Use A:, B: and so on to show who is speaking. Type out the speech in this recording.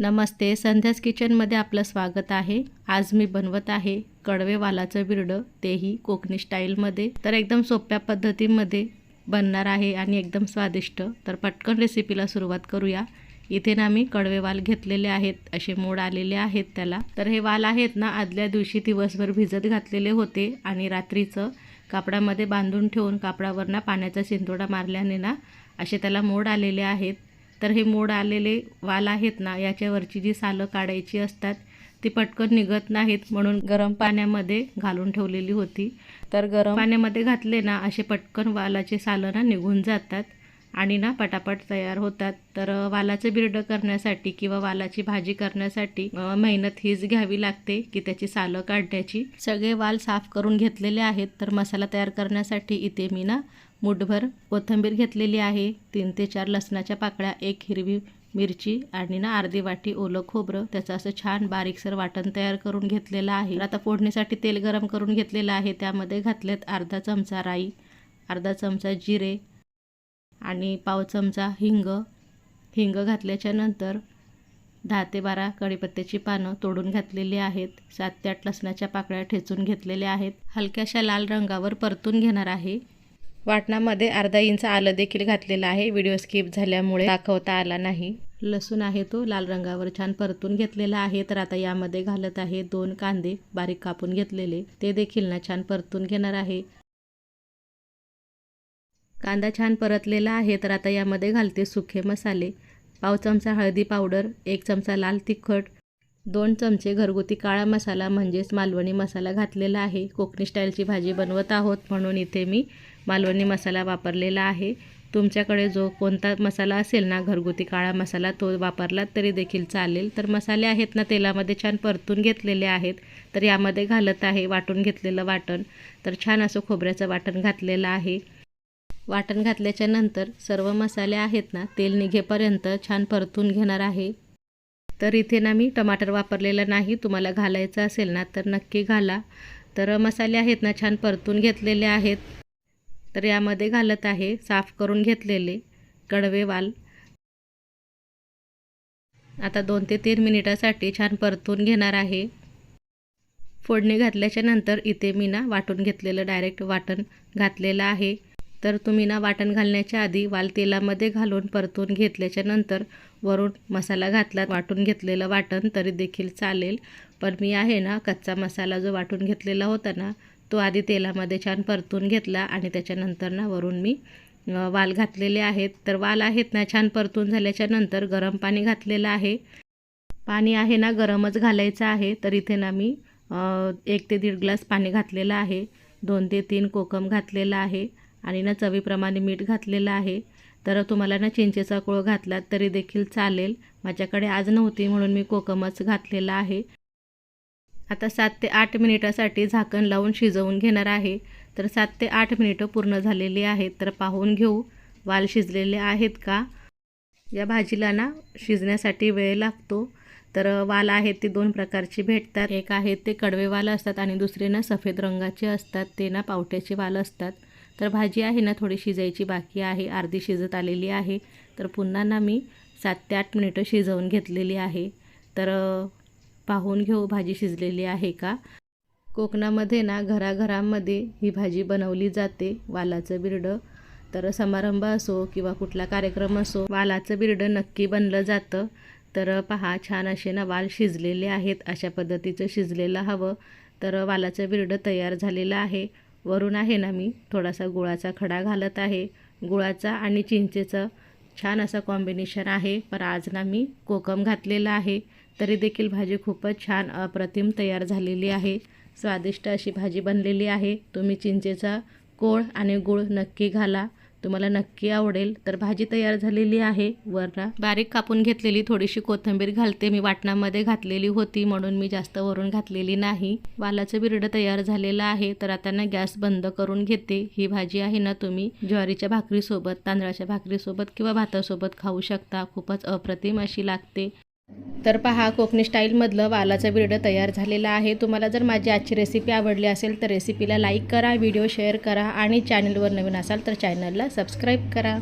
A: नमस्ते. संध्यास किचनमध्ये आपलं स्वागत आहे. आज मी बनवत आहे कडवे वालाचं बिरडं तेही कोकणी स्टाईलमध्ये. तर एकदम सोप्या पद्धतीमध्ये बनणार आहे आणि एकदम स्वादिष्ट. तर पटकन रेसिपीला सुरुवात करूया. इथे ना मी कडवे वाल घेतलेले आहेत. असे मोड आलेले आहेत त्याला. तर हे वाल आहेत ना आदल्या दिवशी दिवसभर भिजत घातलेले होते आणि रात्रीचं कापडामध्ये बांधून ठेवून कापडावर ना पाण्याचा शिंतोडा मारल्याने ना असे त्याला मोड आलेले आहेत. तर हे मोड आलेले वाल आहेत ना याच्यावरची जी सालं काढायची असतात ती पटकन निघत नाहीत म्हणून गरम पाण्यामध्ये घालून ठेवलेली होती. तर गरम पाण्यामध्ये घातले ना असे पटकन वालाचे सालं ना निघून जातात आणि ना पटापट तयार होतात. तर वालाचं बिरडं करण्यासाठी किंवा वालाची भाजी करण्यासाठी मेहनत हीच घ्यावी लागते की त्याची सालं काढण्याची. सगळे वाल साफ करून घेतलेले आहेत तर मसाला तयार करण्यासाठी इथे मी ना मुठभर कोथिंबीर घेतलेली आहे. तीन ते चार लसणाच्या पाकळ्या एक हिरवी मिरची आणि ना अर्धी वाटी ओलं खोबरं. त्याचं असं छान बारीकसर वाटण तयार करून घेतलेलं आहे. आता फोडणीसाठी तेल गरम करून घेतलेलं आहे. त्यामध्ये घातलेत अर्धा चमचा राई अर्धा चमचा जिरे आणि पाव चमचा हिंग. हिंग घातल्याच्या नंतर दहा ते बारा कढीपत्त्याची पानं तोडून घातलेली आहेत. सात ते आठ लसणाच्या पाकळ्या ठेचून घेतलेल्या आहेत. हलक्याशा लाल रंगावर परतून घेणार आहे. वाटणामध्ये अर्धा इंच आलं देखील घातलेलं आहे. व्हिडिओ स्किप झाल्यामुळे दाखवता आला नाही. लसूण आहे तो लाल रंगावर छान परतून घेतलेला आहे. तर आता यामध्ये घालत आहे दोन कांदे बारीक कापून घेतलेले. ते देखील ना छान परतून घेणार आहे. कांदा छान परतलेला आहे. तर आता यामध्ये घालते सुखे मसाले. पाव चमचा हळदी पावडर एक चमचा लाल तिखट दोन चमचे घरगुती काळा मसाला म्हणजेच मालवणी मसाला घातलेला आहे. कोकणी स्टाईलची भाजी बनवत आहोत म्हणून इथे मी मालवणी मसाला वापरलेला आहे. तुमच्याकडे जो कोणता मसाला असेल ना घरगुती काळा मसाला तो वापरला तरी देखील चालेल. तर मसाले आहेत ना तेलामध्ये छान परतून घेतलेले आहेत. तर यामध्ये घालत आहे वाटून घेतलेलं वाटण. तर छान असं खोबऱ्याचं वाटण घातलेलं आहे. वाटण घातल्याच्या नंतर सर्व मसाले आहेत ना तेल निघेपर्यंत छान परतून घेणार आहे. तर इथे ना मी टमाटर वापरलेलं नाही तुम्हाला घालायचं असेल ना तर नक्की घाला. तर मसाले आहेत ना छान परतून घेतलेले आहेत. तर यामध्ये घालत आहे साफ करून घेतलेले कडवे वाल. आता दोन ते तीन मिनिटासाठी छान परतून घेणार आहे. फोडणी घातल्याच्या नंतर इथे मी ना वाटून घेतलेलं डायरेक्ट वाटण घातलेलं आहे. तर तुम्ही ना वाटण घालण्याच्या आधी वाल तेलामध्ये घालून परतून घेतल्याच्या नंतर वरून मसाला घातला वाटून घेतलेलं वाटण तरी देखील चालेल. पण मी आहे ना कच्चा मसाला जो वाटून घेतलेला होता ना तो आधी तेलामध्ये छान परतून घेतला आणि त्याच्यानंतर ना वरून मी वाल घातलेले आहेत. तर वाल आहेत ना छान परतून झाल्याच्यानंतर गरम पाणी घातलेलं आहे. पाणी आहे ना गरमच घालायचं आहे. तर इथे ना मी एक ते दीड ग्लास पाणी घातलेलं आहे. दोन ते तीन कोकम घातलेलं आहे. आणि ना चवीप्रमाणे मीठ घातलेलं आहे. तर तुम्हाला ना चिंचेचा कोळ घातलात तरी देखील चालेल. माझ्याकडे आज नव्हती म्हणून मी कोकमच घातलेला आहे. आता सात ते आठ मिनिटासाठी झाकण लावून शिजवून घेणार आहे. तर सात ते आठ मिनिटं पूर्ण झालेली आहेत. तर पाहून घेऊ. वाल शिजलेले आहेत का? या भाजीला ना शिजण्यासाठी वेळ लागतो. तर वाल आहेत ते दोन प्रकारचे भेटतात. एक आहेत ते कडवे वाल असतात आणि दुसरे ना सफेद रंगाचे असतात. ते ना पावट्याचे वाल असतात. तर भाजी आहे ना थोडी शिजायची बाकी आहे. अर्धी शिजत आलेली आहे. तर पुन्हा ना मी सात ते आठ मिनिटं शिजवून घेतलेली आहे. तर पाहून घेऊ भाजी शिजलेली आहे का? कोकणामध्ये ना घराघरामध्ये ही भाजी बनवली जाते वालाचं बिरडं. तर समारंभ असो किंवा कुठला कार्यक्रम असो वालाचं बिरडं नक्की बनलं जातं. तर पहा छान असे ना वाल शिजलेले आहेत. अशा पद्धतीचं शिजलेलं हवं. तर वालाचं बिरडं तयार झालेलं आहे. वरून आहे ना मी थोडासा गुळाचा खडा घालत आहे. गुळाचा आणि चिंचेचं छान असं कॉम्बिनेशन आहे. पण आज ना मी कोकम घातलेलं आहे. तरी देखील भाजी खूपच छान अप्रतिम तयार झालेली आहे. स्वादिष्ट अशी भाजी बनलेली आहे. तुम्ही चिंचेचा कोळ आणि गुळ नक्की घाला. तुम्हाला नक्की आवडेल. तर भाजी तयार झालेली आहे. वरना बारीक कापून घेतलेली थोडीशी कोथिंबीर घालते. मी वाटणामध्ये घातलेली होती म्हणून मी जास्त वरून घातलेली नाही. वालाचं बिरडं तयार झालेलं आहे. तर आता ना गॅस बंद करून घेते. ही भाजी आहे ना तुम्ही ज्वारीच्या भाकरीसोबत तांदळाच्या भाकरीसोबत किंवा भातासोबत खाऊ शकता. खूपच अप्रतिम अशी लागते. तर पहा कोकणी स्टाईलमधलं वालाचं बिरडं तयार झालेलं आहे. तुम्हाला जर माझी आजची रेसिपी आवडली असेल तर रेसिपीला लाईक करा व्हिडिओ शेअर करा आणि चॅनलवर नवीन असाल तर चॅनलला सबस्क्राईब करा.